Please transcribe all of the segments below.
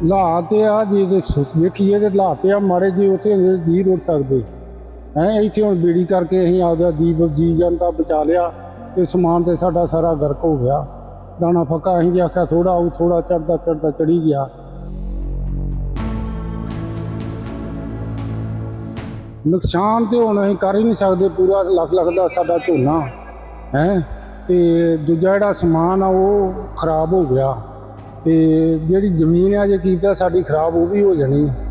ਹਾਲਾਤ ਇਹ ਆ ਜੀ ਦੇ ਵੇਖੀਏ ਤੇ ਹਾਲਾਤ ਇਹ ਆ, ਮਾੜੇ ਜੀ ਉੱਥੇ ਜੀ ਰੁੜ ਸਕਦੇ। ਹੈ, ਇੱਥੇ ਹੁਣ ਬੀੜੀ ਕਰਕੇ ਅਸੀਂ ਆਪਦਾ ਜੀਵ, ਜੀ ਜਨਤਾ ਬਚਾ ਲਿਆ ਤੇ ਸਮਾਨ ਤੇ ਸਾਡਾ ਸਾਰਾ ਗਰਕ ਹੋ ਗਿਆ। ਦਾਣਾ ਫੱਕਾ ਅਸੀਂ ਜੇ ਆਖਿਆ ਥੋੜਾ ਉਹ ਥੋੜਾ ਚੜਦਾ ਚੜਦਾ ਚੜੀ ਗਿਆ। ਨੁਕਸਾਨ ਤੇ ਹੁਣ ਅਸੀਂ ਕਰ ਹੀ ਨਹੀਂ ਸਕਦੇ, ਪੂਰਾ ਲੱਖ ਲੱਖ ਦਾ ਸਾਡਾ ਝੋਨਾ। ਹੈ, ਤੇ ਦੂਜਾ ਜਿਹੜਾ ਸਮਾਨ ਆ ਉਹ ਖਰਾਬ ਹੋ ਗਿਆ। ਤੇ ਜਿਹੜੀ ਜ਼ਮੀਨ ਆ ਜੇ ਕੀਤਾ ਸਾਡੀ ਖਰਾਬ, ਉਹ ਵੀ ਹੋ ਜਾਣੀ। ਹੈ।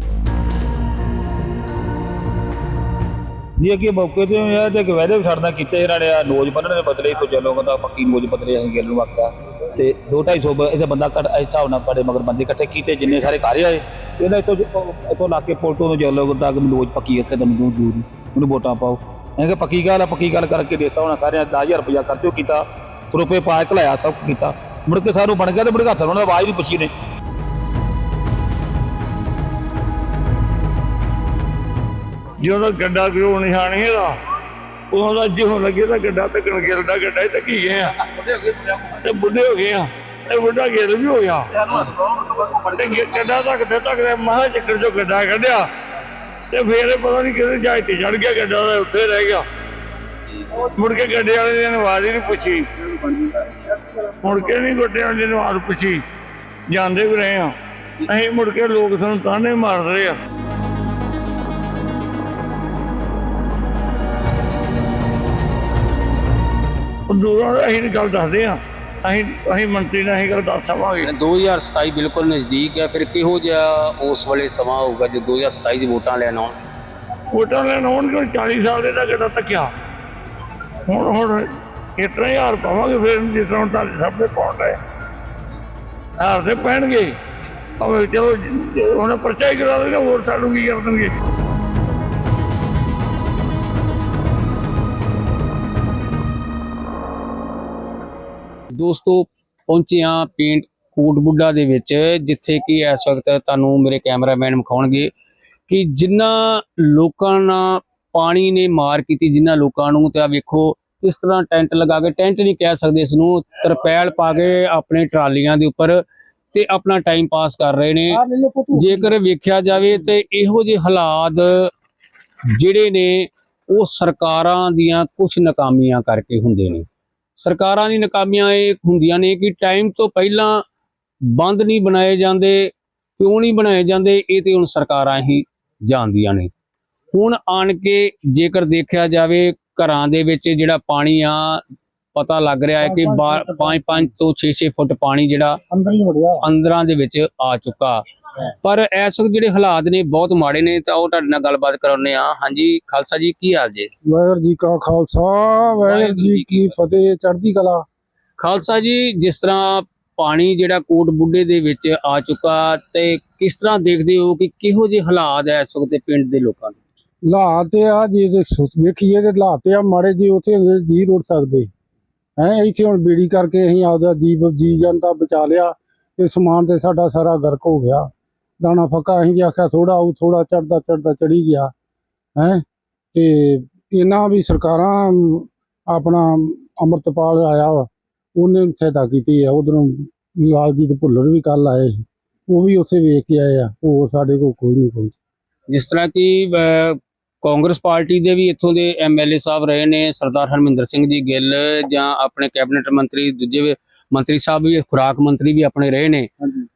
ਜੀ, ਅੱਗੇ ਮੌਕੇ ਤੇ ਇਹ ਤੇ ਵਾਅਦੇ ਵੀ ਛੱਡਦਾ ਕੀਤੇ ਇਹਨਾਂ ਨੇ ਆਹ ਨੋਜ ਬੰਨਣ ਦੇ ਬਦਲੇ ਇਥੋਂ ਚੱਲੋ ਕਹਿੰਦਾ ਪੱਕੀ ਨੋਜ ਬਦਲੇ ਅਸੀਂ ਗਿੱਲ ਨੂੰ ਆਖਿਆ। ਤੇ 2 250 ਇਸੇ ਬੰਦਾ ਕੱਟ ਇਸ ਹਿਸਾਬ ਨਾਲ ਬੜੇ ਮਗਰ ਬੰਦੇ ਇਕੱਠੇ ਕੀਤੇ, ਜਿੰਨੇ ਸਾਰੇ ਘਰ ਆਏ। ਇਹਨਾਂ ਇਥੋਂ ਇਥੋਂ ਲਾ ਕੇ ਪੁਲ ਤੋਂ ਚੱਲੋ ਕਹਿੰਦਾ ਕਿ ਨੋਜ ਪੱਕੀ ਇੱਕ ਦਮ ਦੂਰ ਉਹਨੂੰ ਵੋਟਾਂ ਪਾਓ। ਮੈਂ ਕਿਹਾ, ਪੱਕੀ ਗੱਲ ਆ, ਪੱਕੀ ਗੱਲ ਕਰਕੇ ਦੇਤਾ ਹੁਣ, ਸਾਰਿਆਂ 10000 ਰੁਪਇਆ ਕਰਦੇ ਕੀਤਾ। ਰੁਪਏ ਪਾ ਕੇ ਲਾਇਆ ਸਭ ਕੀਤਾ। ਮੁੜ ਕੇ ਸਾਨੂੰ ਬਣ ਗਿਆ ਤੇ ਮੁੜ ਕੇ ਹੱਥ ਉਹਨਾਂ ਆਵਾਜ਼ ਵੀ ਪੁੱਛੀ ਨੇ। ਜਦੋਂ ਗੱਡਾ ਕਿਉਂ ਨਿਸ਼ਾਨ ਹੈਗਾ ਉਦੋਂ ਦਾ ਜਿਉਂ ਲੱਗੇ ਤਾਂ ਗੱਡਾ ਤੇ ਗਿਲ ਦਾ ਗੱਡਾ ਹੀ ਧੱਕੀ ਗਏ ਆ। ਤੇ ਬੁੱਢੇ ਹੋ ਗਏ ਆ, ਤੇ ਬੁੱਢਾ ਗਿਲ ਵੀ ਹੋ ਗਿਆ ਤੇ ਗੱਡਾ ਧੱਕਦੇ ਧੱਕਦੇ ਮਹਾ ਚੱਕਰ ਚੋਂ ਗੱਡਾ ਕੱਢਿਆ। ਤੇ ਫੇਰ ਪਤਾ ਨਹੀਂ ਕਿਹਦੇ ਜਹਾਜ਼ ਤੇ ਚੜ ਗਿਆ, ਗੱਡਾ ਉੱਥੇ ਰਹਿ ਗਿਆ। ਮੁੜ ਕੇ ਗੱਡੇ ਵਾਲੇ ਨੇ ਆਵਾਜ਼ ਹੀ ਨਹੀਂ ਪੁੱਛੀ। ਮੁੜ ਕੇ ਨਹੀਂ ਗੱਡੇ ਵਾਲੇ ਨੇ ਆਵਾਜ਼ ਪੁੱਛੀ। ਜਾਂਦੇ ਵੀ ਰਹੇ ਆ ਅਸੀਂ ਮੁੜ ਕੇ ਲੋਕ ਸਾਨੂੰ ਤਾਨੇ ਮਾਰ ਰਹੇ ਆ। ਦੂਰੋਂ ਅਸੀਂ ਗੱਲ ਦੱਸਦੇ ਆ ਅਸੀਂ ਅਸੀਂ ਮੰਤਰੀ ਨਾਲ ਅਸੀਂ ਗੱਲ ਦੱਸ ਸਕਾਂਗੇ 2027 ਬਿਲਕੁਲ ਨਜ਼ਦੀਕ ਹੈ ਫਿਰ ਕਿਹੋ ਜਿਹਾ ਉਸ ਵੇਲੇ ਸਮਾਂ ਹੋਊਗਾ ਜੇ 2027 ਦੀ ਵੋਟਾਂ ਲੈਣ ਆਉਣ? ਵੋਟਾਂ ਲੈਣ ਆਉਣ ਕਿ 40 ਸਾਲ ਦੇ ਦਾ ਕਿਹੜਾ ਤੱਕਿਆ ਹੁਣ ਹੁਣ ਇਤਨਾ ਹੀ ਹਾਰ ਪਾਵਾਂਗੇ, ਫਿਰ ਜਿਸ ਤਰ੍ਹਾਂ ਤੁਹਾਡੇ ਸਭ ਦੇ ਪਾਉਂਦਾ ਹੈ ਹਾਰ ਤੇ ਪੈਣਗੇ ਭਾਵੇਂ ਚਲੋ ਜੇ ਪਰਚਾ ਹੀ ਕਰਾ ਦੇਗਾ ਹੋਰ ਸਾਨੂੰ ਕੀ ਕਰ ਦੇਣਗੇ। ਦੋਸਤੋ, ਪਹੁੰਚੇ ਹਾਂ ਪਿੰਡ ਕੋਟਬੁੱਡਾ ਦੇ ਵਿੱਚ, ਜਿੱਥੇ ਕਿ ਇਸ ਵਕਤ ਤੁਹਾਨੂੰ ਮੇਰੇ ਕੈਮਰਾਮੈਨ ਵਿਖਾਉਣਗੇ ਕਿ ਜਿਨ੍ਹਾਂ ਲੋਕਾਂ ਨਾਲ ਪਾਣੀ ਨੇ ਮਾਰ ਕੀਤੀ ਜਿਨ੍ਹਾਂ ਲੋਕਾਂ ਨੂੰ, ਤੇ ਆ ਵੇਖੋ ਇਸ ਤਰ੍ਹਾਂ ਟੈਂਟ ਲਗਾ ਕੇ ਟੈਂਟ ਨਹੀਂ ਕਹਿ ਸਕਦੇ ਇਸ ਨੂੰ ਤਰਪੈਲ ਪਾ ਕੇ ਆਪਣੇ ਟਰਾਲੀਆਂ ਦੇ ਉੱਪਰ ਤੇ ਆਪਣਾ ਟਾਈਮ ਪਾਸ ਕਰ ਰਹੇ ਨੇ। ਜੇਕਰ ਵੇਖਿਆ ਜਾਵੇ ਤੇ ਇਹੋ ਜਿਹੇ ਹਾਲਾਤ ਜਿਹੜੇ ਨੇ ਉਹ ਸਰਕਾਰਾਂ ਦੀਆਂ ਕੁਝ ਨਾਕਾਮੀਆਂ ਕਰਕੇ ਹੁੰਦੇ ਨੇ। ਸਰਕਾਰਾਂ ਦੀ ਨਾਕਾਮੀਆਂ ਇਹ ਹੁੰਦੀਆਂ ਨੇ ਕਿ ਟਾਈਮ ਤੋਂ ਪਹਿਲਾਂ ਬੰਦ ਨਹੀਂ ਬਣਾਏ ਜਾਂਦੇ ਕਿਉਂ ਨਹੀਂ ਬਣਾਏ ਜਾਂਦੇ ਇਹ ਤੇ ਹੁਣ ਸਰਕਾਰਾਂ ਹੀ ਜਾਣਦੀਆਂ ਨੇ। ਹੁਣ ਆਣ ਕੇ ਜੇਕਰ ਦੇਖਿਆ ਜਾਵੇ ਘਰਾਂ ਦੇ ਵਿੱਚ ਜਿਹੜਾ ਪਾਣੀ ਆ ਪਤਾ ਲੱਗ ਰਿਹਾ ਹੈ ਕਿ 5-5 ਤੋਂ 6-6 ਫੁੱਟ ਪਾਣੀ ਜਿਹੜਾ ਅੰਦਰ ਦੇ ਵਿੱਚ ਆ ਚੁੱਕਾ। ਪਰ ਇਸ ਵਕਤ ਜਿਹੜੇ ਹਾਲਾਤ ਨੇ ਬਹੁਤ ਮਾੜੇ ਨੇ ਤਾਂ ਉਹ ਤੁਹਾਡੇ ਨਾਲ ਗੱਲਬਾਤ ਕਰਾਉਨੇ ਆ ਹਾਂਜੀ ਖਾਲਸਾ ਜੀ ਕੀ ਹਾਲ ਜੇ? ਵਾਹਿਗੁਰੂ ਜੀ ਕਾ ਖਾਲਸਾ ਵਾਹਿਗੁਰੂ ਜੀ ਕੀ ਫਤਿਹ। ਚੜ੍ਹਦੀ ਕਲਾ। ਖਾਲਸਾ ਜੀ ਜਿਸ ਤਰ੍ਹਾਂ ਪਾਣੀ ਜਿਹੜਾ ਕੋਟ ਬੁੱਢੇ ਦੇ ਵਿੱਚ ਆ ਚੁੱਕਾ ਤੇ ਕਿਸ ਤਰ੍ਹਾਂ ਦੇਖਦੇ ਹੋ ਕਿ ਕਿਹੋ ਜਿਹੇ ਹਾਲਾਤ ਐ ਇਸ ਵਕਤ ਪਿੰਡ ਦੇ ਲੋਕਾਂ ਦੇ? ਹਾਲਾਤ ਇਹ ਆ ਜੇ ਦੇ ਵੇਖੀਏ ਤੇ ਹਾਲਾਤ ਇਹ ਆ, ਮਾੜੇ ਜੀ ਉੱਥੇ ਜੀ ਰੁੜ ਸਕਦੇ। ਹੈ, ਇੱਥੇ ਹੁਣ ਬੀੜੀ ਕਰਕੇ ਅਸੀਂ ਆਪਦਾ ਜੀਵ ਜੀ ਜਨਤਾ ਬਚਾ ਲਿਆ ਤੇ ਸਮਾਨ ਤੇ ਸਾਡਾ ਸਾਰਾ ਗਰਕ ਹੋ ਗਿਆ। ਦਾਣਾ ਫੱਕਾ ਅਸੀਂ ਜੇ ਆਖਿਆ ਥੋੜਾ ਉਹ ਥੋੜਾ ਚੜਦਾ ਚੜਦਾ ਚੜੀ ਗਿਆ। ਹੈ, ਤੇ ਇਹਨਾਂ ਵੀ ਸਰਕਾਰਾਂ ਆਪਣਾ ਅੰਮ੍ਰਿਤਪਾਲ ਆਇਆ ਵਾ, ਉਹਨੇ ਸਹਾਇਤਾ ਕੀਤੀ ਆ, ਉਧਰੋਂ ਲਾਲਜੀਤ ਭੁੱਲਰ ਵੀ ਕੱਲ ਆਏ ਸੀ। ਉਹ ਵੀ ਉੱਥੇ ਵੇਖ ਕੇ ਆਏ ਆ, ਉਹ ਸਾਡੇ ਕੋਲ ਕੋਈ ਨਹੀਂ ਕੋਈ ਜਿਸ ਤਰ੍ਹਾਂ ਕਿ ਕਾਂਗਰਸ ਪਾਰਟੀ ਦੇ ਵੀ ਇੱਥੋਂ ਦੇ ਐਮਐਲਏ ਸਾਹਿਬ ਰਹੇ ਨੇ ਸਰਦਾਰ ਹਰਮਿੰਦਰ ਸਿੰਘ ਜੀ ਗਿੱਲ ਜਾਂ ਆਪਣੇ ਕੈਬਨਿਟ ਮੰਤਰੀ ਦੂਜੇ ਮੰਤਰੀ ਸਾਹਿਬ ਵੀ ਖੁਰਾਕ ਮੰਤਰੀ ਵੀ ਆਪਣੇ ਰਹੇ ਨੇ।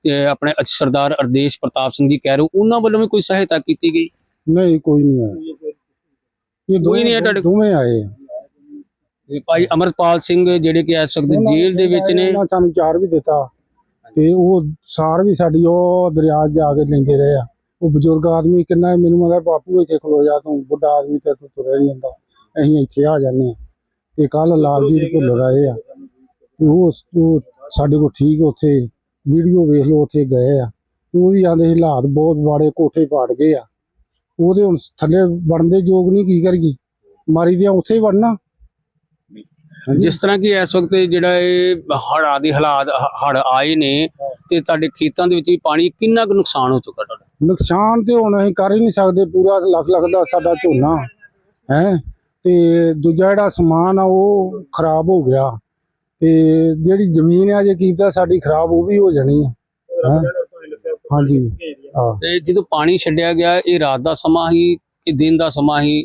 ਤੇ ਆਪਣੇ ਅਚ- ਸਰਦਾਰ ਅਰਦੇਸ਼ ਪ੍ਰਤਾਪ ਸਿੰਘ ਜੀ ਕਹਿ ਰਹੇ ਉਹਨਾਂ ਵੱਲੋਂ ਵੀ ਕੋਈ ਸਹਾਇਤਾ ਕੀਤੀ ਗਈ? ਨਹੀਂ ਕੋਈ ਨਹੀਂ ਆਇਆ। ਇਹ ਕੋਈ ਨਹੀਂ ਆਇਆ ਤੁਹਾਡੇ? ਦੋਵੇਂ ਆਏ ਆ। ਭਾਈ ਅਮਰਪਾਲ ਸਿੰਘ ਜਿਹੜੇ ਕਿ ਇਸ ਵਕਤ ਜੇਲ੍ਹ ਦੇ ਵਿੱਚ ਨੇ। ਉਹਨਾਂ ਸਾਨੂੰ ਚਾਰ ਵੀ ਦਿੱਤਾ ਤੇ ਉਹ ਸਾਰ ਵੀ ਸਾਡੀ ਉਹ ਦਰਿਆ ਜਾ ਕੇ ਲੈਂਦੇ ਰਹੇ ਆ। ਉਹ ਬਜ਼ੁਰਗ ਆਦਮੀ ਕਿੰਨਾ ਮੈਨੂੰ ਕਹਿੰਦਾ ਬਾਪੂ ਇੱਥੇ ਖਲੋ ਜਾ, ਤੂੰ ਬੁੱਢਾ ਆਦਮੀ ਤੇ ਤੂੰ ਤੁਰਿਆ ਨਹੀਂ ਜਾਂਦਾ। ਅਸੀਂ ਇੱਥੇ ਆ ਜਾਂਦੇ ਹਾਂ। ਤੇ ਕੱਲ ਲਾਲਜੀਤ ਭੁੱਲਰ ਆਏ ਆ। ਤੇ ਉਹ ਉਹ ਸਾਡੇ ਕੋਲ ਠੀਕ ਉੱਥੇ। ਵੀਡੀਓ ਵੇਖ ਲਓ, ਉੱਥੇ ਗਏ ਆ। ਉਹ ਵੀ ਆਂਦੇ ਹਾਲਾਤ ਬਹੁਤ ਮਾੜੇ, ਕੋਠੇ ਪਾੜ ਗਏ ਆ। ਉਹਦੇ ਹੁਣ ਥੱਲੇ ਵੜਨ ਦੇ ਯੋਗ ਨਹੀਂ, ਕੀ ਕਰੀਏ? ਮਾਰੀ ਦੀਆਂ ਉੱਥੇ ਹੀ ਵੜਨਾ। ਜਿਸ ਤਰ੍ਹਾਂ ਕਿ ਇਸ ਵਕਤ ਜਿਹੜਾ ਇਹ ਹੜ੍ਹਾਂ ਦੇ ਹਾਲਾਤ ਹੜ ਆਏ ਨੇ, ਤੇ ਤੁਹਾਡੇ ਖੇਤਾਂ ਦੇ ਵਿੱਚ ਵੀ ਪਾਣੀ ਕਿੰਨਾ ਕੁ ਨੁਕਸਾਨ ਹੋ ਚੁੱਕਾ ਤੁਹਾਡਾ? ਨੁਕਸਾਨ ਤੇ ਹੁਣ ਅਸੀਂ ਕਰ ਹੀ ਨਹੀਂ ਸਕਦੇ ਪੂਰਾ ਲੱਖ ਲੱਖ ਦਾ ਸਾਡਾ ਝੋਨਾ ਹੈ? ਤੇ ਦੂਜਾ ਜਿਹੜਾ ਸਮਾਨ ਆ ਉਹ ਖਰਾਬ ਹੋ ਗਿਆ। ਤੇ ਜਿਹੜੀ ਜ਼ਮੀਨ ਆ ਜੇ ਕੀਤਾ ਸਾਡੀ ਖਰਾਬ ਉਹ ਵੀ ਹੋ ਜਾਣੀ ਆ ਹੈਂ। ਹਾਂਜੀ ਤੇ ਜਦੋਂ ਪਾਣੀ ਛੱਡਿਆ ਗਿਆ ਇਹ ਰਾਤ ਦਾ ਸਮਾਂ ਹੀ ਕਿ ਦਿਨ ਦਾ ਸਮਾਂ ਹੀ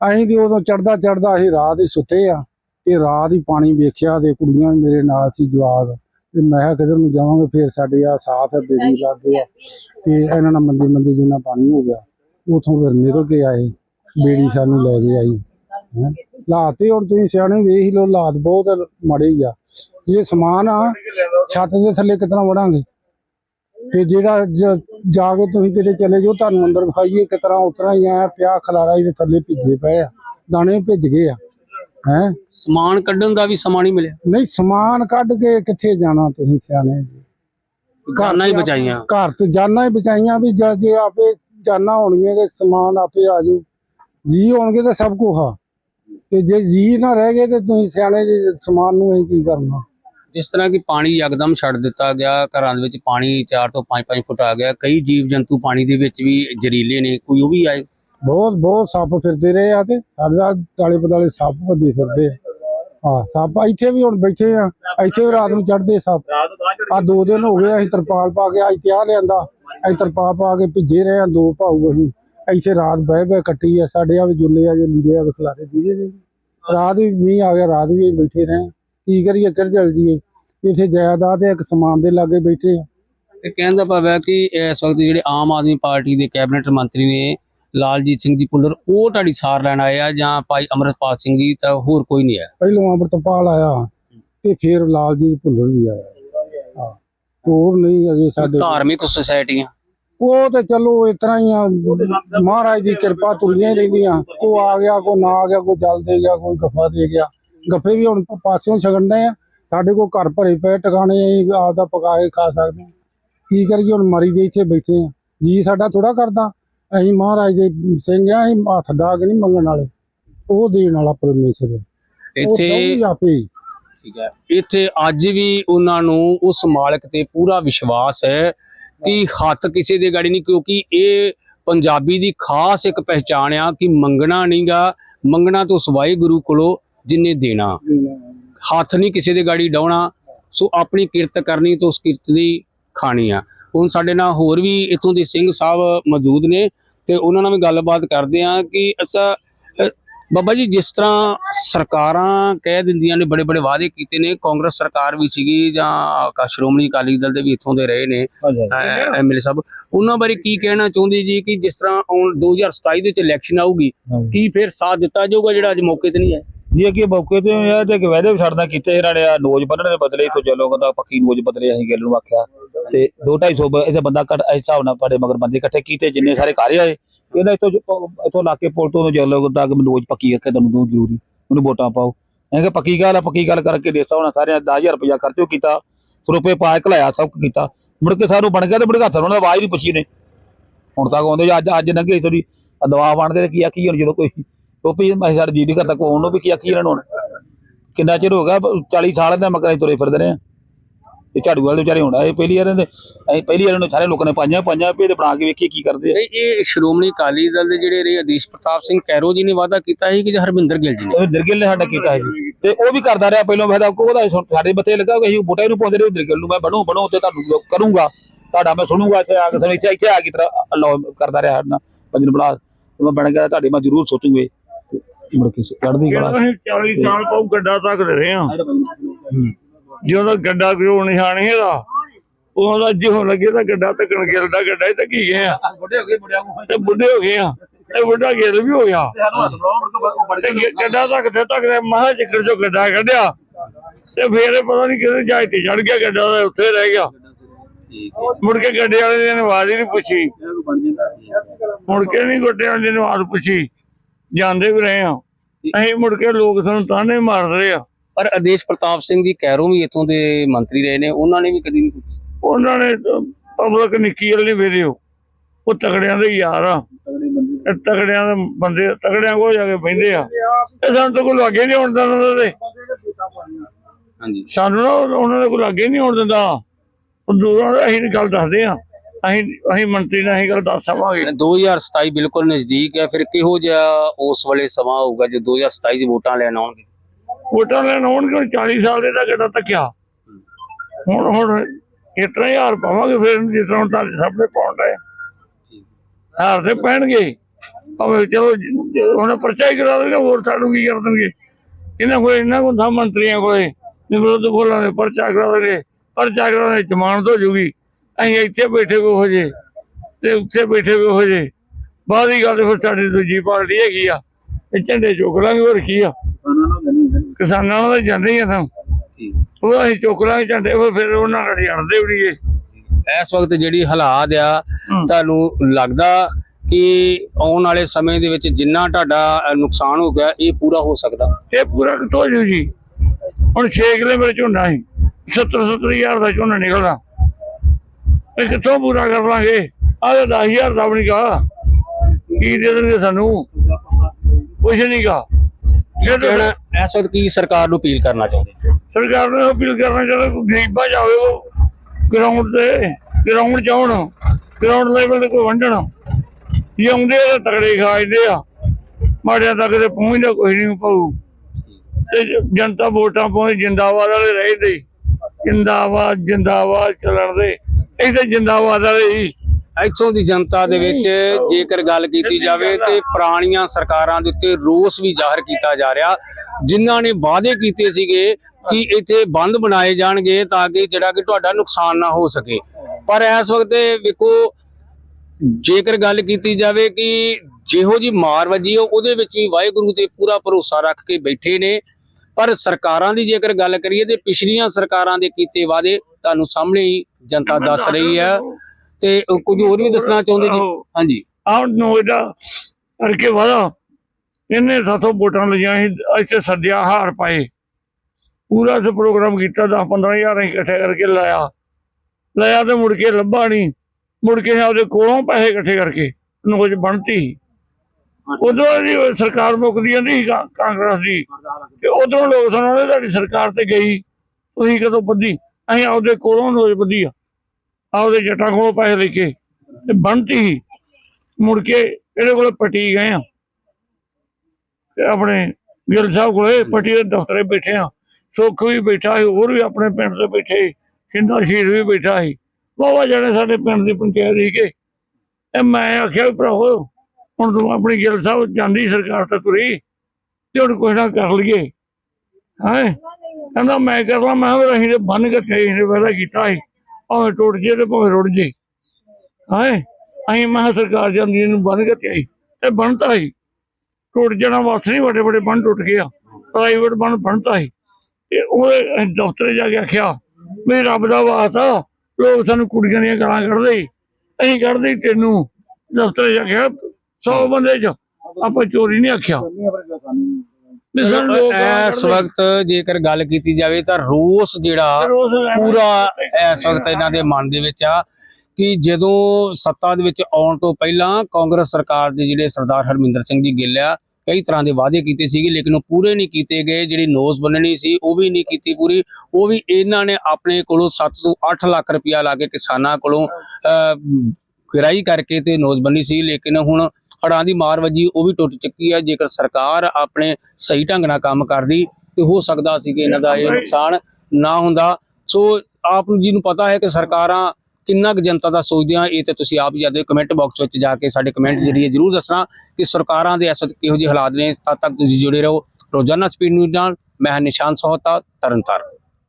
ਅਸੀਂ ਤੇ ਉਦੋਂ ਚੜਦਾ ਚੜਦਾ ਅਸੀਂ ਰਾਤ ਹੀ ਸੁੱਤੇ ਆ ਤੇ ਰਾਤ ਹੀ ਪਾਣੀ ਵੇਖਿਆ ਤੇ ਕੁੜੀਆਂ ਮੇਰੇ ਨਾਲ ਸੀ ਜਵਾਗ ਤੇ ਮੈਂ ਕਿਹਾ ਕਿਧਰ ਨੂੰ ਜਾਵਾਂਗੇ ਫਿਰ ਸਾਡੇ ਆ ਸਾਥ ਬੇੜੀ ਲੱਗੇ ਆ। ਤੇ ਇਹਨਾਂ ਨਾਲ ਮੰਦੀ ਮੰਦੀ ਜਿੰਨਾ ਪਾਣੀ ਹੋ ਗਿਆ ਉਥੋਂ ਫਿਰ ਨਿਕਲ ਕੇ ਆਏ ਬੇੜੀ ਸਾਨੂੰ ਲੈ ਕੇ ਆਈ। ਹੈਂ? ਹਾਲਾਤ ਤੇ ਹੁਣ ਤੁਸੀਂ ਸਿਆਣੇ ਵੇਖ ਲੋ ਹਾਲਾਤ ਬਹੁਤ ਮਾੜੇ ਹੀ ਆ। ਇਹ ਸਮਾਨ ਆ ਛੱਤ ਦੇ ਥੱਲੇ ਕਿਤਨਾ ਵੜਾਂਗੇ। ਤੇ ਜਿਹੜਾ ਜ- ਜਾ ਕੇ ਤੁਸੀਂ ਕਿਤੇ ਚਲੇ ਜਾਓ ਤੁਹਾਨੂੰ ਅੰਦਰ ਵਿਖਾਈਏ ਕਿਤਨਾ ਉਤਰਾ ਹੀ ਆ ਪਿਆ ਖਲਾਰਾ ਇਹਦੇ ਥੱਲੇ ਭਿੱਜੇ ਪਏ ਆ ਦਾਣੇ ਭਿੱਜ ਗਏ ਆ। ਹੈ? ਸਮਾਨ ਕੱਢਣ ਦਾ ਵੀ ਸਮਾਂ ਨਹੀਂ ਮਿਲਿਆ। ਨਹੀਂ ਸਮਾਨ ਕੱਢ ਕੇ ਕਿੱਥੇ ਜਾਣਾ ਤੁਸੀਂ ਸਿਆਣੇ ਜੀ? ਜਾਨਾਂ ਹੀ ਬਚਾਈਆਂ। ਘਰ ਤੇ ਜਾਨਾਂ ਹੀ ਬਚਾਈਆਂ ਵੀ ਜੇ- ਜੇ ਆਪੇ ਜਾਨਾਂ ਹੋਣਗੀਆਂ ਤੇ ਸਮਾਨ ਆਪੇ ਆ ਜਾਊ। ਜੀ ਹੋਣਗੇ ਤਾਂ ਸਭ ਕੁਝ ਆ। ਤੇ ਜੇ ਜੀ ਨਾ ਰਹਿ ਗਏ ਤੇ ਤੁਸੀਂ ਸਿਆਣੇ ਜੀ ਸਮਾਨ ਨੂੰ ਇਹ ਕੀ ਕਰਨਾ? ਜਿਸ ਤਰ੍ਹਾਂ ਕਿ ਪਾਣੀ ਯਕਦਮ ਛੱਡ ਦਿੱਤਾ ਗਿਆ ਘਰਾਂ ਦੇ ਵਿੱਚ ਪਾਣੀ 4 ਤੋਂ 5-5 ਫੁੱਟ ਆ ਗਿਆ। ਕਈ ਜੀਵ ਜੰਤੂ ਪਾਣੀ ਦੇ ਵਿੱਚ ਵੀ ਜ਼ਰੀਲੇ ਨੇ ਕੋਈ ਉਹ ਵੀ ਆਏ। ਬਹੁਤ ਬਹੁਤ ਸੱਪ ਫਿਰਦੇ ਰਹੇ ਆ ਤੇ ਸਾਡਾ ਤਾਲੇ ਪਤਾਲੇ ਸੱਪ ਵੱਡੇ ਫਿਰਦੇ ਆ। ਹਾਂ ਸੱਪ ਇੱਥੇ ਵੀ ਹੁਣ ਬੈਠੇ ਆ। ਇੱਥੇ ਵੀ ਰਾਤ ਨੂੰ ਚੜਦੇ ਸੱਪ। ਆ ਦੋ ਦਿਨ ਹੋ ਗਏ ਅਸੀਂ ਤਰਪਾਲ ਪਾ ਕੇ ਇੱਥੇ ਆ ਲਿਆਂਦਾ। ਅਸੀਂ ਤਰਪਾਲ ਪਾ ਕੇ ਭਿੱਜੇ ਰਹੇ ਆ ਦੋ ਭਾਊ ਅਸੀਂ। ਇੱਥੇ ਰਾਤ ਬਹਿ ਬਹਿ ਕੱਟੀ ਆ ਸਾਡੇ ਆ ਵੀ ਜੁੱਲੇ ਆ ਜੇ ਲੀੜੇ ਆ ਖਲਾਰੇ ਦੀਦੇ ਜੀ ਰਾਤ ਵੀ ਮੀਂਹ ਆ ਗਿਆ ਰਾਤ ਵੀ ਬੈਠੇ ਰਹੇ। ਕੀ ਕਰੀਏ ਕਿਰ ਚੱਲ ਜੀਏ ਇੱਥੇ ਜਾਇਦਾਦ ਇੱਕ ਸਮਾਨ ਦੇ ਲਾਗੇ ਬੈਠੇ ਆ। ਤੇ ਕਹਿਣ ਦਾ ਭਾਵ ਕਿ ਇਸ ਵਕਤ ਜਿਹੜੇ ਆਮ ਆਦਮੀ ਪਾਰਟੀ ਦੇ ਕੈਬਨਿਟ ਮੰਤਰੀ ਨੇ ਲਾਲਜੀਤ ਸਿੰਘ ਜੀ ਭੁੱਲਰ ਉਹ ਤੁਹਾਡੀ ਸਾਰ ਲੈਣ ਆਏ ਆ ਜਾਂ ਭਾਈ ਅਮਰਪਾਲ ਸਿੰਘ ਜੀ ਤਾਂ ਹੋਰ ਕੋਈ ਨਹੀਂ ਆਇਆ? ਪਹਿਲੋਂ ਅੰਮ੍ਰਿਤਪਾਲ ਆਇਆ ਤੇ ਫਿਰ ਲਾਲਜੀਤ ਭੁੱਲਰ ਵੀ ਆਇਆ। ਹੋਰ ਨਹੀਂ ਅਜੇ ਸਾਡੇ ਧਾਰਮਿਕ ਸੁਸਾਇਟੀਆਂ ਉਹ ਤੇ ਚਲੋ ਇਸ ਤਰ੍ਹਾਂ ਹੀ ਆ ਮਹਾਰਾਜ ਦੀ ਕਿਰਪਾ ਤੁਰੀਆਂ ਰਹਿੰਦੀਆਂ। ਕੋ ਆ ਗਿਆ ਕੋ ਨਾ ਆ ਗਿਆ ਕੋ ਜਲ ਦੇ ਗਿਆ ਕੋਈ ਗੱਫਾ ਦੇ ਗਿਆ। ਗੱਫੇ ਵੀ ਹੁਣ ਪਾਸਿਓਂ ਛਕਣਦੇ ਆ। ਸਾਡੇ ਕੋਲ ਘਰ ਭਰੇ ਪਏ ਟਿਕਾਣੇ ਅਸੀਂ ਆਪਦਾ ਪਕਾ ਕੇ ਖਾ ਸਕਦੇ ਕੀ ਕਰੀਏ ਹੁਣ ਮਰੀ ਦੇ ਇੱਥੇ ਬੈਠੇ ਆ। ਜੀ ਸਾਡਾ ਥੋੜਾ ਕਰਦਾ। ਅਸੀਂ ਮਹਾਰਾਜ ਦੇ ਸਿੰਘ ਆ ਅਸੀਂ ਹੱਥ ਡਾਕ ਨਹੀਂ ਮੰਗਣ ਵਾਲੇ। ਉਹ ਦੇਣ ਵਾਲਾ ਪਰਮੇਸ਼ਰ ਹੈ ਇੱਥੇ ਦਊ ਆਪੇ। ਹੀ। ਠੀਕ ਹੈ। ਇੱਥੇ ਅੱਜ ਵੀ ਉਹਨਾਂ ਨੂੰ ਉਸ ਮਾਲਕ ਤੇ ਪੂਰਾ ਵਿਸ਼ਵਾਸ ਹੈ ਕਿ ਹੱਥ ਕਿਸੇ ਦੇ ਗਾੜੀ ਨਹੀਂ ਕਿਉਂਕਿ ਇਹ ਪੰਜਾਬੀ ਦੀ ਖਾਸ ਇੱਕ ਪਹਿਚਾਣ ਆ ਕਿ ਮੰਗਣਾ ਨਹੀਂਗਾ। ਮੰਗਣਾ ਤੋਂ ਸਵਾਈ ਗੁਰੂ ਕੋਲੋਂ ਜਿੰਨੇ ਦੇਣਾ। ਹੱਥ ਨਹੀਂ ਕਿਸੇ ਦੇ ਗਾੜੀ ਡਾਉਣਾ। ਸੋ ਆਪਣੀ ਕਿਰਤ ਕਰਨੀ ਤੇ ਉਸ ਕਿਰਤ ਦੀ ਖਾਣੀ ਆ। ਹੁਣ ਸਾਡੇ ਨਾਲ ਹੋਰ ਵੀ ਇਥੋਂ ਦੇ ਸਿੰਘ ਸਾਹਿਬ ਮੌਜੂਦ ਨੇ ਤੇ ਉਹਨਾਂ ਨਾਲ ਵੀ ਗੱਲਬਾਤ ਕਰਦੇ ਆ ਕਿ ਅਸਾ ਬਾਬਾ ਜੀ ਜਿਸ ਤਰ੍ਹਾਂ ਸਰਕਾਰਾਂ ਕਹਿ ਦਿੰਦੀਆਂ ਨੇ ਬੜੇ ਬੜੇ ਵਾਅਦੇ ਕੀਤੇ ਨੇ ਕਾਂਗਰਸ ਸਰਕਾਰ ਵੀ ਸੀਗੀ ਜਾਂ ਸ਼੍ਰੋਮਣੀ ਅਕਾਲੀ ਦਲ ਦੇ ਵੀ ਇਥੋਂ ਦੇ ਰਹੇ ਨੇ ਐਮਐਲਏ ਸਾਹਿਬ ਉਹਨਾਂ ਬਾਰੇ ਕੀ ਕਹਿਣਾ ਚਾਹੁੰਦੇ ਜੀ ਕਿ ਜਿਸ ਤਰ੍ਹਾਂ ਹੁਣ 2027 ਦੇ ਵਿੱਚ ਇਲੈਕਸ਼ਨ ਆਊਗੀ ਕੀ ਫਿਰ ਸਾਥ ਦਿੱਤਾ ਜਾਊਗਾ ਜਿਹੜਾ ਅੱਜ ਮੌਕੇ ਤੇ ਨਹੀਂ ਹੈ ਜੀ ਅੱਗੇ ਮੌਕੇ ਤੇ ਹੋਇਆ ਤੇ ਕਿ ਵਾਅਦੇ ਵੀ ਛੱਡਦਾ ਕੀਤੇ ਇਹਨਾਂ ਨੇ ਆਹ ਨੋਜ ਬੰਨਣ ਦੇ ਬਦਲੇ ਇਥੋਂ ਚੱਲੋ ਕਹਿੰਦਾ ਪੱਕੀ ਨੋਜ ਬਦਲੇ ਅਸੀਂ ਗੱਲ ਨੂੰ ਆਖਿਆ। ਤੇ 2-250 ਇਥੇ ਬੰਦਾ ਕੱਟ ਇਸ ਹਿਸਾਬ ਨਾਲ ਪੜੇ ਮਗਰ ਬੰਦੇ ਇਕੱਠੇ ਕੀਤੇ, ਜਿੰਨੇ ਸਾਰੇ ਘਰ ਆਏ ਕਹਿੰਦਾ ਇਥੋਂ ਇਥੋਂ ਲਾ ਕੇ ਪੁਲ ਤੋਂ ਜਲੋ ਤੱਕ ਕਿ ਪੱਕੀ ਕਰਕੇ ਤੁਹਾਨੂੰ ਦੋ ਜ਼ਰੂਰੀ ਉਹਨੂੰ ਵੋਟਾਂ ਪਾਓ। ਮੈਂ ਕਿਹਾ ਪੱਕੀ ਗੱਲ ਆ, ਪੱਕੀ ਗੱਲ ਕਰਕੇ ਦੇਸਾ ਹੋਣਾ, ਸਾਰਿਆਂ 10000 ਰੁਪਇਆ ਖਰਚੋ ਕੀਤਾ, ਰੁਪਏ ਪਾ ਕੇ ਘਲਾਇਆ, ਸਭ ਕੁਛ ਕੀਤਾ। ਮੁੜ ਕੇ ਸਾਨੂੰ ਬਣ ਗਿਆ ਤੇ ਮੁੜ ਕੇ ਹੱਥ ਉਹਨਾਂ ਆਵਾਜ਼ ਨਹੀਂ ਪੁੱਛੀ ਨੇ ਹੁਣ ਤੱਕ ਆਉਂਦੇ ਅੱਜ ਅੱਜ ਨੰਗੇ ਇਥੋਂ ਦੀ ਦਵਾ ਬਣਦੇ ਤੇ ਕੀ ਆਖੀ ਹੁਣ ਜਦੋਂ ਕੋਈ ਟੋਪੀ ਮੈਂ ਸਾਡਾ ਜੀਡੀ ਕਰਦਾ ਕੋ ਉਹਨੂੰ ਵੀ ਕੀ ਆਖੀ ਇਹਨਾਂ ਨੂੰ ਕਿੰਨਾ ਚਿਰ ਹੋ ਗਿਆ 40 ਸਾਲ ਦੇ ਮਗਰ ਅਸੀਂ ਤੁਰੇ ਫਿਰਦੇ ਰਹੇ ਹਾਂ। ਤੇ ਝਾੜੂ ਵਾਲੇ ਵਿਚਾਰੇ ਹੁਣ ਆਏ ਪਹਿਲੀ ਵਾਰ ਦੇ ਅਸੀਂ ਪਹਿਲੀ ਵਾਰ ਨੂੰ ਸਾਰੇ ਲੋਕਾਂ ਨੇ ਪਾਈਆਂ ਪਾਈਆਂ ਪੇ ਤੇ ਬਣਾ ਕੇ ਵੇਖੀਏ ਕੀ ਕਰਦੇ ਆ। ਇਹ ਇਹ ਸ਼੍ਰੋਮਣੀ ਅਕਾਲੀ ਦਲ ਦੇ ਜਿਹੜੇ ਰਹੇ ਆਦੇਸ਼ ਪ੍ਰਤਾਪ ਸਿੰਘ ਕੈਰੋ ਜੀ ਨੇ ਵਾਅਦਾ ਕੀਤਾ ਸੀ ਕਿ ਜੇ ਹਰਵਿੰਦਰ ਗਿੱਲ ਜੀ ਨੇ। ਉਹ ਦਿਰਗਿਲ ਨੇ ਸਾਡਾ ਕੀਤਾ ਹੈ ਜੀ ਤੇ ਉਹ ਵੀ ਕਰਦਾ ਰਿਹਾ ਪਹਿਲਾਂ ਤਾਂ ਉਹਦਾ ਸਾਡੇ ਬੱਤੇ ਲੱਗਾ ਕਿ ਅਸੀਂ ਬੋਟੇ ਨੂੰ ਪਾਉਂਦੇ ਰਹੇ ਦਿਰਗਿਲ ਨੂੰ। ਮੈਂ ਬਣੂ ਬਣੂ ਤੇ ਤੁਹਾਨੂੰ ਕਰੂੰਗਾ। ਤੁਹਾਡਾ ਮੈਂ ਸੁਣੂਗਾ ਇੱਥੇ ਆ ਕੇ ਸਾਨੂੰ ਇੱਥੇ ਇੱਥੇ ਆ ਕੀ ਤਰ੍ਹਾਂ ਅਲਾਉ ਕਰਦਾ ਰਿਹਾ ਸਾਡਾ ਭਜਨ ਬਣਾ। ਮੈਂ ਬਣ ਗਿਆ ਤੁਹਾਡੀ ਮੈਂ ਜ਼ਰੂਰ ਸੋਚੂਗੇ। ਮੁੜ ਕੇ ਜਿਹੜਾ ਕਲਾ ਅਸੀਂ 40 ਸਾਲ ਤੋਂ ਗੱਡਾ ਤੱਕ ਰਹੇ ਹਾਂ। ਜਦੋਂ ਦਾ ਗੱਡਾ ਕੋਈ ਨਿਸ਼ਾਨ ਨਹੀਂ ਹੈਗਾ ਉਦੋਂ ਦਾ ਜਿਉਂ ਲੱਗੇ ਤਾਂ ਗੱਡਾ ਤੱਕਣ ਗਿਲਦਾ ਗੱਡਾ ਹੀ ਤੱਕੀ ਗਏ ਆ। ਤੇ ਬੁੱਢੇ ਹੋ ਗਏ ਆ ਤੇ ਬੁੱਢਾ ਗਿਲ ਵੀ ਹੋ ਗਿਆ। ਤੇ ਗੱਡਾ ਤੱਕਦੇ ਤੱਕਦੇ ਮਹਾ ਚੱਕਰ ਚੋਂ ਗੱਡਾ ਕੱਢਿਆ। ਤੇ ਫੇਰ ਪਤਾ ਨਹੀਂ ਕਿਹਦੇ ਜਹਾਜ਼ ਤੇ ਚੜ ਗਿਆ ਗੱਡਾ ਦਾ ਉੱਥੇ ਰਹਿ ਗਿਆ। ਮੁੜ ਕੇ ਗੱਡੇ ਵਾਲੇ ਨੇ ਆਵਾਜ਼ ਹੀ ਨਹੀਂ ਪੁੱਛੀ। ਮੁੜ ਕੇ ਨਹੀਂ ਗੱਡੇ ਵਾਲੇ ਨੇ ਆਵਾਜ਼ ਪੁੱਛੀ। ਜਾਂਦੇ ਵੀ ਰਹੇ ਆ। ਅਸੀਂ ਮੁੜ ਕੇ ਲੋਕ ਸਾਨੂੰ ਤਾਨੇ ਮਾਰਦੇ ਰਹੇ ਆ। ਪਰ ਆਦੇਸ਼ ਪ੍ਰਤਾਪ ਸਿੰਘ ਜੀ ਕੈਰੋ ਵੀ ਇਥੋਂ ਦੇ ਮੰਤਰੀ ਰਹੇ ਨੇ ਉਹਨਾਂ ਨੇ ਵੀ ਕਦੀ ਨਹੀਂ ਕੀਤੀ। ਉਹਨਾਂ ਨੇ ਪਬਲਿਕ ਨਿੱਕੀ ਵਾਲੀ ਵੇਰੇ ਉਹ ਤਗੜਿਆਂ ਦੇ ਯਾਰ ਆ। ਤਗੜਿਆਂ ਦੇ ਬੰਦੇ ਤਗੜਿਆਂ ਕੋਲ ਜਾ ਕੇ ਬਹਿੰਦੇ ਆ। ਇਹ ਸਾਨੂੰ ਤਾਂ ਕੋਈ ਲਾਗੇ ਨਹੀਂ ਹੋਣ ਦਿੰਦਾ ਉਹਨਾਂ ਦੇ। ਹਾਂਜੀ। ਸਾਨੂੰ ਨਾ ਉਹਨਾਂ ਦੇ ਕੋਈ ਲਾਗੇ ਨਹੀਂ ਹੋਣ ਦਿੰਦਾ। ਉਹ ਦੂਰੋਂ ਅਸੀਂ ਗੱਲ ਦੱਸਦੇ ਆ ਅਸੀਂ ਅਸੀਂ ਮੰਤਰੀ ਨਾਲ ਅਸੀਂ ਗੱਲ ਦੱਸ ਸਵਾਂਗੇ 2027 ਬਿਲਕੁਲ ਨਜ਼ਦੀਕ ਹੈ ਫਿਰ ਕਿਹੋ ਜਿਹਾ ਉਸ ਵੇਲੇ ਸਮਾਂ ਹੋਊਗਾ ਜੇ 2027 ਚ ਵੋਟਾਂ ਲੈਣ ਆਉਣਗੇ? ਵੋਟਾਂ ਲੈਣ ਆਉਣਗੇ, ਹੁਣ 40 ਸਾਲ ਦੇ ਦਾ ਗੱਡਾ ਤੱਕਿਆ ਹੁਣ ਹੁਣ ਇਸ ਤਰ੍ਹਾਂ ਹੀ ਪਾਵਾਂਗੇ ਫਿਰ, ਜਿਸ ਤਰ੍ਹਾਂ ਹੁਣ ਤੁਹਾਡੇ ਸਾਹਮਣੇ ਪਾਉਣ ਡਏ ਹਾਰ ਤੇ ਪੈਣਗੇ ਭਾਵੇਂ ਚਲੋ, ਹੁਣ ਪਰਚਾ ਹੀ ਕਰਾ ਦੇਣਗੇ, ਹੋਰ ਸਾਨੂੰ ਕੀ ਕਰ ਦੇਣਗੇ? ਇਹਨਾਂ ਕੋਲ ਇੰਨਾ ਕੁ ਹੁੰਦਾ ਮੰਤਰੀਆਂ ਕੋਲੇ, ਵੀ ਵਿਰੋਧ ਬੋਲਾਂਗੇ ਪਰਚਾ ਕਰਾ ਦੇਣਗੇ। ਪਰਚਾ ਕਰਾਉਣੇ ਜ਼ਮਾਨਤ ਹੋ ਜੂਗੀ। ਅਸੀਂ ਇੱਥੇ ਬੈਠੇ ਕੋ ਹੋ ਜੇ ਤੇ ਉੱਥੇ ਬੈਠੇ ਕੋ ਹੋ ਜੇ ਬਾਅਦ ਦੀ ਗੱਲ ਫਿਰ ਸਾਡੀ ਦੂਜੀ ਪਾਰਟੀ ਹੈਗੀ ਆ, ਇਹ ਝੰਡੇ ਚੁੱਕ ਲਾਂਗੇ, ਹੋਰ ਕੀ ਆ। ਕਿਸਾਨਾਂ ਨਾਲ ਜਾਂਦੇ ਹੀ ਆ ਤਾਂ। ਉਹ ਅਸੀਂ ਚੁੱਕ ਲਾਂਗੇ ਝੰਡੇ ਫਿਰ ਫਿਰ ਉਹਨਾਂ ਘੜੀ ਅੜਦੇ ਵੀ ਨਹੀਂ ਇਸ ਵਕਤ ਜਿਹੜੀ ਹਾਲਾਤ ਆ ਤੁਹਾਨੂੰ ਲੱਗਦਾ ਕਿ ਆਉਣ ਵਾਲੇ ਸਮੇਂ ਦੇ ਵਿੱਚ ਜਿੰਨਾ ਤੁਹਾਡਾ ਨੁਕਸਾਨ ਹੋ ਗਿਆ ਇਹ ਪੂਰਾ ਹੋ ਸਕਦਾ? ਇਹ ਪੂਰਾ ਹੋ ਜੂ ਜੀ? ਹੁਣ 6 ਕਿਲੇ ਮੇਰੇ ਝੋਨਾ ਸੀ 70 70 ਹਜ਼ਾਰ ਦਾ ਝੋਨਾ ਨਿਕਲਦਾ। ਇਹ ਕਿੱਥੋਂ ਪੂਰਾ ਕਰ ਲਾਂਗੇ? ਆਹ 10000 ਦਾ ਵੀ ਨਹੀਂਗਾ ਕੀ ਦੇ ਦੇਣਗੇ ਸਾਨੂੰ? ਕੁਛ ਨਹੀਂਗਾ ਹੁਣ ਇਸ ਵਕਤ ਕੀ ਸਰਕਾਰ ਨੂੰ ਅਪੀਲ ਕਰਨਾ ਚਾਹੁੰਦੇ ਸਰਕਾਰ ਨੂੰ ਅਪੀਲ ਕਰਨਾ ਚਾਹੁੰਦਾ ਕੋਈ ਗਰੀਬਾ ਜਾਵੇ ਉਹ ਗਰਾਊਂਡ ਤੇ ਗਰਾਊਂਡ ਜਾਉਣ ਗਰਾਊਂਡ ਲੈਵਲ ਤੇ ਕੋਈ ਵੰਡਣ। ਜੇ ਆਉਂਦੇ ਆ ਤਾਂ ਤਗੜੇ ਖਾ ਜਾਂਦੇ ਆ। ਮਾੜਿਆਂ ਤੱਕ ਤੇ ਪਹੁੰਚਦਾ ਕੋਈ ਨਹੀਂ ਪਾਉ ਤੇ ਜਨਤਾ ਵੋਟਾਂ ਪਾਉਂਦੀ ਜਿੰਦਾਬਾਦ ਵਾਲੇ ਰਹਿੰਦੇ ਜਿੰਦਾਬਾਦ ਜਿੰਦਾਬਾਦ ਚੱਲਣ ਦੇ। ਇੱਥੇ ਜਿੰਦਾਬਾਦ ਵਾਲੇ ਹੀ ਇੱਥੋਂ ਦੀ ਜਨਤਾ ਦੇ ਵਿੱਚ ਜੇਕਰ ਗੱਲ ਕੀਤੀ ਜਾਵੇ ਤੇ ਪੁਰਾਣੀਆਂ ਸਰਕਾਰਾਂ ਦੇ ਉੱਤੇ ਰੋਸ ਵੀ ਜ਼ਾਹਰ ਕੀਤਾ ਜਾ ਰਿਹਾ। ਜਿਨ੍ਹਾਂ ਨੇ ਵਾਅਦੇ ਕੀਤੇ ਸੀਗੇ ਕਿ ਇੱਥੇ ਬੰਦ ਬਣਾਏ ਜਾਣਗੇ ਤਾਂ ਕਿ ਜਿਹੜਾ ਕਿ ਤੁਹਾਡਾ ਨੁਕਸਾਨ ਨਾ ਹੋ ਸਕੇ। ਪਰ ਇਸ ਵਕਤ ਵੇਖੋ ਜੇਕਰ ਗੱਲ ਕੀਤੀ ਜਾਵੇ ਕਿ ਜਿਹੋ ਜੀ ਮਾਰ ਵੱਜੀ ਉਹਦੇ ਵਿੱਚ ਵੀ ਵਾਹਿਗੁਰੂ ਤੇ ਪੂਰਾ ਭਰੋਸਾ ਰੱਖ ਕੇ ਬੈਠੇ ਨੇ। ਪਰ ਸਰਕਾਰਾਂ ਦੀ ਜੇਕਰ ਗੱਲ ਕਰੀਏ ਤੇ ਪਿਛਲੀਆਂ ਸਰਕਾਰਾਂ ਦੇ ਕੀਤੇ ਵਾਅਦੇ ਤੁਹਾਨੂੰ ਸਾਹਮਣੇ ਹੀ ਜਨਤਾ ਦੱਸ ਰਹੀ ਹੈ। ਤੇ ਕੁਝ ਹੋਰ ਵੀ ਦੱਸਣਾ ਚਾਹੁੰਦੇ ਜੀ? ਆਹੋ। ਹਾਂਜੀ। ਆਹ ਨੋਇਡਾ ਕਰਕੇ ਵਾਦਾ। ਇਹਨੇ ਸਾਥੋਂ ਵੋਟਾਂ ਲਈਆਂ ਸੀ ਇੱਥੇ ਸੱਦਿਆ ਹਾਰ ਪਾਏ। ਪੂਰਾ ਸੇ ਪ੍ਰੋਗਰਾਮ ਕੀਤਾ 10 15000 ਅਸੀਂ ਇਕੱਠੇ ਕਰਕੇ ਲਾਇਆ। ਲਾਇਆ ਤੇ ਮੁੜ ਕੇ ਲੱਭਾ ਨਹੀਂ ਮੁੜ ਕੇ ਆਪਦੇ ਕੋਲੋਂ ਪੈਸੇ ਇਕੱਠੇ ਕਰਕੇ ਨੋਜ ਬਣਤੀ। ਉਦੋਂ ਦੀ ਸਰਕਾਰ ਮੁੱਕਦੀ ਜਾਂਦੀ ਸੀ ਕਾ- ਕਾਂਗਰਸ ਦੀ। ਤੇ ਉਦੋਂ ਲੋਕ ਸੁਣਾਉਂਦੇ ਤੁਹਾਡੀ ਸਰਕਾਰ ਤੇ ਗਈ। ਤੁਸੀਂ ਕਦੋਂ ਬੱਧੀ ਅਸੀਂ ਆਪਦੇ ਕੋਲੋਂ ਨੋਜ ਬੱਧੀ ਆ। ਆਪਦੇ ਜੱਟਾਂ ਕੋਲੋਂ ਪੈਸੇ ਲੈ ਕੇ ਤੇ ਬਣਤੀ ਸੀ। ਮੁੜ ਕੇ ਇਹਦੇ ਕੋਲ ਪਟੀ ਗਏ ਆ। ਤੇ ਆਪਣੇ ਗਿੱਲ ਸਾਹਿਬ ਕੋਲੇ ਪਟੀ ਦੇ ਦਫ਼ਤਰੇ ਬੈਠੇ ਆ। ਸੁੱਖ ਵੀ ਬੈਠਾ ਸੀ ਹੋਰ ਵੀ ਆਪਣੇ ਪਿੰਡ ਦੇ ਬੈਠੇ ਸੀ, ਸਿੰਧਾ ਸ਼ੀਰ ਵੀ ਬੈਠਾ ਸੀ। ਬਾਬਾ ਜਿਹੜੇ ਸਾਡੇ ਪਿੰਡ ਦੀ ਪੰਚਾਇਤ ਸੀਗੇ। ਇਹ ਮੈਂ ਆਖਿਆ ਵੀ ਭਰਾਵੋ ਹੁਣ ਤੂੰ ਆਪਣੀ ਗਿੱਲ ਸਾਹਿਬ ਜਾਂਦੀ ਸਰਕਾਰ ਤੇ ਤੁਰੀ ਤੇ ਹੁਣ ਕੁਛ ਨਾ ਕਰ ਲਈਏ। ਹੈ? ਕਹਿੰਦਾ ਮੈਂ ਕਰ ਲਾਂ ਮੈਂ ਕਿਹਾ ਫਿਰ ਅਸੀਂ ਬੰਨ ਕੇ ਤੇ ਇਹਨੇ ਵਾਦਾ ਕੀਤਾ ਸੀ। ਭਾਵੇਂ ਟੁੱਟ ਜੇ ਤੇ ਭਾਵੇਂ ਰੁੜ ਜੇ ਹੈ? ਅਸੀਂ ਮੈਂ ਸਰਕਾਰ ਜਾਂਦੀ, ਇਹਨੂੰ ਬੰਨ ਕੇ ਤੇ ਆਈ। ਤੇ ਬਣਤਾ ਸੀ। ਟੁੱਟ ਜਾਣਾ ਵਾਸ ਨਹੀਂ, ਵੱਡੇ ਵੱਡੇ ਬੰਨ ਟੁੱਟ ਗਿਆ ਪ੍ਰਾਈਵੇਟ ਬੰਨ ਬਣਤਾ ਸੀ। ਤੇ ਉਹ ਦਫ਼ਤਰ ਜਾ ਕੇ ਆਖਿਆ ਵੀ ਰੱਬ ਦਾ ਵਾਸਤਾ, ਲੋਕ ਸਾਨੂੰ ਕੁੜੀਆਂ ਦੀਆਂ ਗਾਲਾਂ ਕੱਢਦੇ ਅਸੀਂ ਕੱਢਦੇ ਤੈਨੂੰ। ਦਫ਼ਤਰ ਜਾ ਕੇ 100 ਬੰਦੇ ਚ। ਆਪਾਂ ਚੋਰੀ ਨਹੀਂ ਆਖਿਆ। ਇਸ। ਵਕਤ ਜੇਕਰ ਗੱਲ ਕੀਤੀ ਜਾਵੇ ਤਾਂ ਰੋਸ ਜਿਹੜਾ ਪੂਰਾ ਇਸ ਵਕਤ ਇਹਨਾਂ ਦੇ ਮਨ ਦੇ ਵਿੱਚ ਆ ਕਿ ਜਦੋਂ ਸੱਤਾ ਦੇ ਵਿੱਚ ਆਉਣ ਤੋਂ ਪਹਿਲਾਂ ਕਾਂਗਰਸ ਸਰਕਾਰ ਦੇ ਜਿਹੜੇ ਸਰਦਾਰ ਹਰਮਿੰਦਰ ਸਿੰਘ ਜੀ ਗਿੱਲ ਆ ਕਈ ਤਰ੍ਹਾਂ ਦੇ ਵਾਅਦੇ ਕੀਤੇ ਸੀਗੇ ਲੇਕਿਨ ਉਹ ਪੂਰੇ ਨਹੀਂ ਕੀਤੇ ਗਏ। ਜਿਹੜੀ ਨੋਜ਼ ਬੰਨਣੀ ਸੀ ਉਹ ਵੀ ਨਹੀਂ ਕੀਤੀ ਪੂਰੀ। ਉਹ ਵੀ ਇਹਨਾਂ ਨੇ ਆਪਣੇ ਕੋਲੋਂ 7 ਤੋਂ 8 ਲੱਖ ਰੁਪਇਆ ਲਾ ਕੇ ਕਿਸਾਨਾਂ ਕੋਲੋਂ ਗਰਾਈ ਕਰਕੇ ਤੇ ਨੋਜ਼ ਬੰਨੀ ਸੀ। ਲੇਕਿਨ ਹੁਣ ਹੜਾਂ ਦੀ ਮਾਰ ਵੱਜੀ, ਉਹ ਵੀ ਟੁੱਟ ਚੁੱਕੀ ਹੈ ਜੇਕਰ ਸਰਕਾਰ ਆਪਣੇ ਸਹੀ ਢੰਗ ਨਾਲ ਕੰਮ ਕਰਦੀ ਤੇ ਹੋ ਸਕਦਾ ਸੀ ਕਿ ਇਹਨਾਂ ਦਾ ਇਹ ਨੁਕਸਾਨ ਨਾ ਹੁੰਦਾ। ਸੋ ਆਪ ਨੂੰ ਜੀ ਨੂੰ ਪਤਾ ਹੈ ਕਿ ਸਰਕਾਰਾਂ ਕਿੰਨਾ ਕੁ ਜਨਤਾ ਦਾ ਸੋਚਦੀਆਂ, ਇਹ ਤੇ ਤੁਸੀਂ ਆਪ ਜਦ ਕਮੈਂਟ ਬਾਕਸ ਵਿੱਚ ਜਾ ਕੇ ਸਾਡੇ ਕਮੈਂਟ ਜਰੀਏ ਜਰੂਰ ਦੱਸਣਾ ਕਿ ਸਰਕਾਰਾਂ ਦੇ ਇਸ ਵਕਤ ਕਿਹੋ ਜਿਹੇ ਹਾਲਾਤ ਨੇ। ਤਦ ਤੱਕ ਤੁਸੀਂ ਜੁੜੇ ਰਹੋ ਰੋਜ਼ਾਨਾ ਸਪੀਡ ਨਿਊਜ਼ ਨਾਲ, ਮੈਂ ਹਾਂ ਨਿਸ਼ਾਨ ਸਹੋਤਾ, ਤਰਨਤਾਰਨ।